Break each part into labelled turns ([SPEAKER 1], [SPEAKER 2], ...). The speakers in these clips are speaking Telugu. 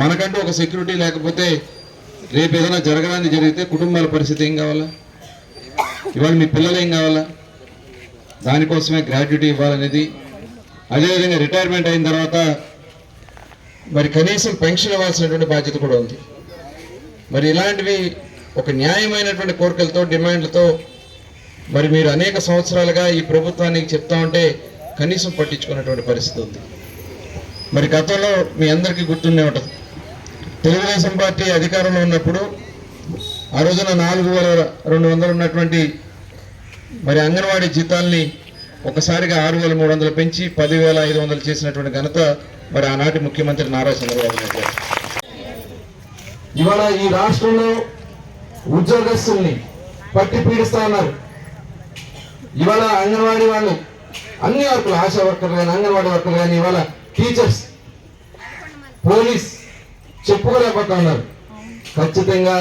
[SPEAKER 1] మనకంటూ ఒక సెక్యూరిటీ లేకపోతే రేపు ఏదైనా జరగడానికి జరిగితే కుటుంబాల పరిస్థితి ఏం కావాలా? ఇవాళ మీ పిల్లలు ఏం కావాలా? దానికోసమే గ్రాడ్యుటీ ఇవ్వాలనేది. అదేవిధంగా రిటైర్మెంట్ అయిన తర్వాత మరి కనీసం పెన్షన్ ఇవ్వాల్సినటువంటి బాధ్యత కూడా ఉంది. మరి ఇలాంటివి ఒక న్యాయమైనటువంటి కోరికలతో డిమాండ్లతో మరి మీరు అనేక సంవత్సరాలుగా ఈ ప్రభుత్వానికి చెప్తా ఉంటే కనీసం పట్టించుకున్నటువంటి పరిస్థితి ఉంది. మరి గతంలో మీ అందరికీ గుర్తుండే ఉంటుంది. తెలుగుదేశం పార్టీ అధికారంలో ఉన్నప్పుడు ఆ రోజున నాలుగు వేల రెండు వందలు ఉన్నటువంటి మరి అంగన్వాడీ జీతాల్ని ఒకసారిగా ఆరు వేల మూడు వందలు పెంచి పదివేల ఐదు వందలు చేసినటువంటి ఘనత మరి ఆనాటి ముఖ్యమంత్రి నారా చంద్రబాబు నాయుడు ఇవాళ ఈ రాష్ట్రంలో ఉద్యోగస్తుల్ని పట్టి పీడిస్తా ఉన్నారు. ఇవాళ అంగన్వాడీ వాళ్ళు అన్ని వర్కులు ఆశా వర్కర్లు కానీ అంగన్వాడీ వర్కర్లు కానీ ఇవాళ టీచర్స్ పోలీస్ చెప్పుకోలేకపోతున్నారు. ఖచ్చితంగా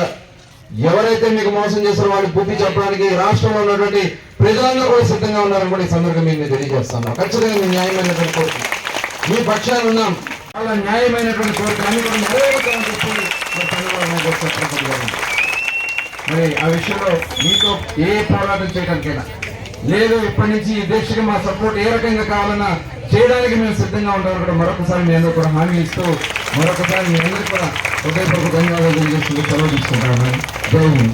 [SPEAKER 1] ఎవరైతే మీకు మోసం చేస్తారో వాళ్ళకి బుద్ధి చెప్పడానికి రాష్ట్రంలో ఉన్నటువంటి ప్రజలందరూ కూడా సిద్ధంగా ఉన్నారని కూడా ఈ సందర్భంగా మేము తెలియజేస్తాను ఖచ్చితంగా మీ న్యాయమైనటువంటి కోరిక. మీ పక్షాన ఉన్నాం. వాళ్ళ న్యాయమైనటువంటి కోరిక అన్ని కూడా నెరవేరుతామని చెప్పి మరి మరి ఆ విషయంలో మీతో ఏ పోరాటం చేయడానికైనా లేదు ఇప్పటి నుంచి ఈ దీక్షకి మా సపోర్ట్ ఏ రకంగా కావాలన్నా చేయడానికి మేము సిద్ధంగా ఉంటామని కూడా మరొకసారి మీ అందరూ కూడా హామీ ఇస్తూ మరొకసారి మీ అందరికీ కూడా హృదయపూర్వక ధన్యవాదాలు తెలియజేస్తూ సెలవు తీసుకుంటాను. జై హింద్.